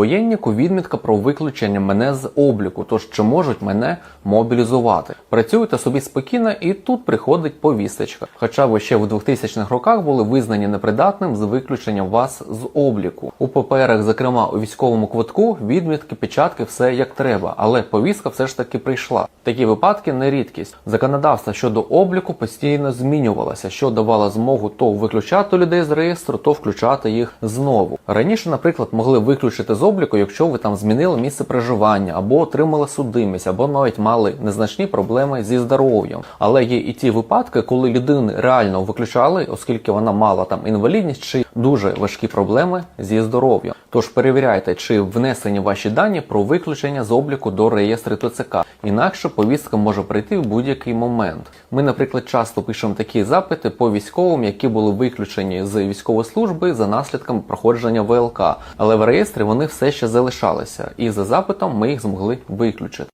воєнніку відмітка про виключення мене з обліку, тож чи можуть мене мобілізувати. Працюєте собі спокійно, і тут приходить повісточка. Хоча ви ще в 2000-х роках були визнані непридатним з виключенням вас з обліку. У паперах, зокрема у військовому квитку, відмітки, печатки, все як треба, але повістка все ж таки прийшла. Такі випадки не рідкість. Законодавство щодо обліку постійно змінювалося, що давало змогу то виключати людей з реєстру, то включати їх знову. Раніше, наприклад, могли виключити з обліку, якщо ви там змінили місце проживання, або отримали судимість, або навіть мали незначні проблеми зі здоров'ям. Але є і ті випадки, коли людини реально виключали, оскільки вона мала там інвалідність чи дуже важкі проблеми зі здоров'ям. Тож перевіряйте, чи внесені ваші дані про виключення з обліку до реєстру ТЦК. Інакше повістка може прийти в будь-який момент. Ми, наприклад, часто пишемо такі запити по військовим, які були виключені з військової служби за наслідками проходження ВЛК, але в реєстрі вони все ще залишалися, і за запитом ми їх змогли виключити.